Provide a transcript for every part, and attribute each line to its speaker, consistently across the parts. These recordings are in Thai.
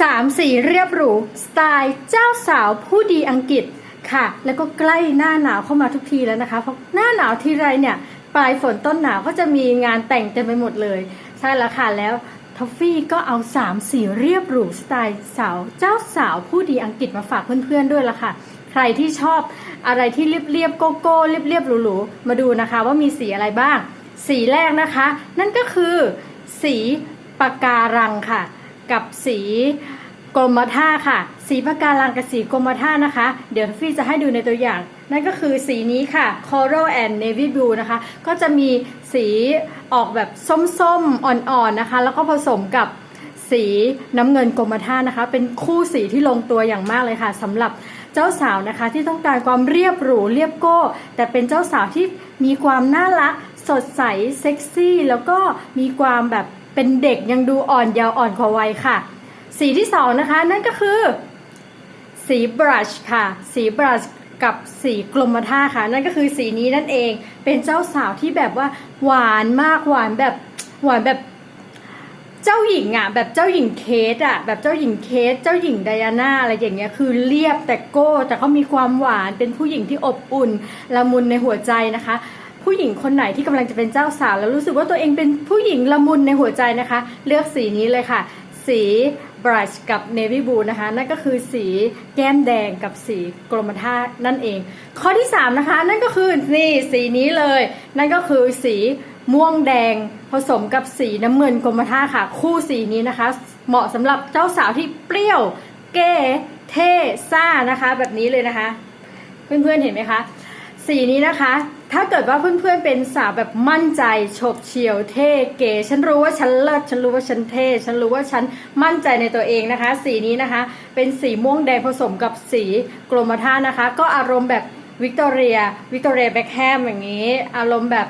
Speaker 1: สามสีเรียบหรู สไตล์เจ้าสาวผู้ดีอังกฤษค่ะ แล้วก็ใกล้หน้าหนาวเข้ามาทุกทีแล้วนะคะเพราะหน้าหนาวทีไรเนี่ยปลายฝนต้นหนาวก็จะมีงานแต่งเต็มไปหมดเลย ใช่แล้วค่ะแล้วทอฟฟี่ก็เอาสามสีเรียบหรูสไตล์สาวเจ้าสาวผู้ดีอังกฤษมาฝากเพื่อนๆด้วยละค่ะ ใครที่ชอบอะไรที่เรียบๆโกโก้เรียบๆหรูๆมาดูนะคะว่ามีสีอะไรบ้าง สีแรกนะคะ นั่นก็คือสีปากการังค่ะ กับสีกรมท่าค่ะ สีปากการังกับสีกรมท่านะคะ เดี๋ยวฟี่จะให้ดูในตัวอย่าง นั่นก็คือสีนี้ค่ะ Coral and Navy Blue นะคะ ก็จะมีสีออกแบบส้มๆ อ่อนๆนะคะ แล้วก็ผสมกับสีน้ำเงินกรมท่านะคะ เป็นคู่สีที่ลงตัวอย่างมากเลยค่ะสำหรับเจ้าสาวนะคะ ที่ต้องการความเรียบหรูเรียบโก้ แต่เป็นเจ้าสาวที่มีความน่ารัก สดใสเซ็กซี่ แล้วก็มีความแบบ เป็นเด็กยังดูอ่อนเยาว์อ่อนกว่าวัยค่ะ สีที่สองนะคะนั่นก็คือ สีบรัชค่ะ สีบรัชกับสีกรมท่าค่ะ นั่นก็คือสีนี้นั่นเองเป็นเจ้าสาวที่แบบว่าหวานมากหวานแบบหวานแบบเจ้าหญิงอะแบบเจ้าหญิงเคสอะแบบเจ้าหญิงเคส เจ้าหญิงไดอาน่าอะไรอย่างเงี้ยคือเรียบแต่โก้แต่เขามีความหวานเป็นผู้หญิงที่อบอุ่นละมุนในหัวใจนะคะ ผู้หญิงคนไหนที่กำลังจะเป็นเจ้าสาวแล้วรู้สึกว่าตัวเองเป็นผู้หญิงละมุนในหัวใจนะคะ เลือกสีนี้เลยค่ะ สีบรัชกับ Navy Blue นะคะ นั่นก็คือสีแก้มแดงกับสีกรมท่านั่นเอง ข้อที่ 3 นะคะ นั่นก็คือนี่สีนี้เลย นั่นก็คือสีม่วงแดงผสมกับสีน้ำเงินกรมท่าค่ะ คู่สีนี้นะคะ เหมาะสำหรับเจ้าสาวที่เปรี้ยว เก๋เท่ซ่านะคะ แบบนี้เลยนะคะ เพื่อนๆเห็นไหมคะ สีนี้นะคะ ถ้าเกิดว่าเพื่อนๆเป็นสาวแบบมั่นใจฉบเฉียวเท่เก๋ฉันรู้ว่าฉันเลิศฉันรู้ว่าฉันเท่ ฉันรู้ว่าฉันมั่นใจในตัวเองนะคะ สีนี้นะคะ เป็นสีม่วงแดงผสมกับสีกรมท่านะคะ ก็อารมณ์แบบวิกตอเรียวิกตอเรียแบ็คแฮมอย่างนี้ อารมณ์แบบ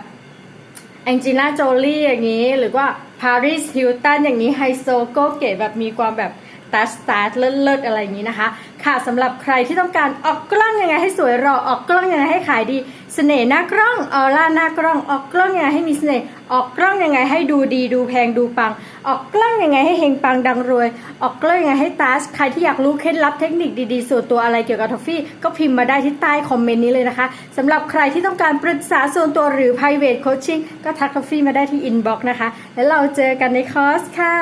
Speaker 1: แองจีน่าโจลี่อย่างนี้ หรือว่าปาริสฮิลตันอย่างนี้ไฮโซโกเก๋แบบมีความแบบ ตัสตาร์เลิศๆอะไรอย่างนี้นะคะ ค่ะสำหรับใครที่ต้องการออกกล้องยังไงให้สวยหรอออกกล้องยังไงให้ขายดีเสน่ห์หน้ากล้องออร่าหน้ากล้องออกกล้องยังไงให้มีเสน่ห์ออกกล้องยังไงให้ดูดีดูแพงดูปัง ออกกล้องยังไงให้เฮงปังดังรวย ออกกล้องยังไงให้ตัสใครที่อยากรู้เคล็ดลับเทคนิคดีๆส่วนตัวอะไรเกี่ยวกับทอฟฟี่ก็พิมพ์มาได้ที่ใต้คอมเมนต์นี้เลยนะคะสำหรับใครที่ต้องการปรึกษาส่วนตัวหรือ private coaching ก็ทักทอฟฟี่มาได้ที่ inbox นะคะ แล้วเราเจอกันในคอร์สค่ะ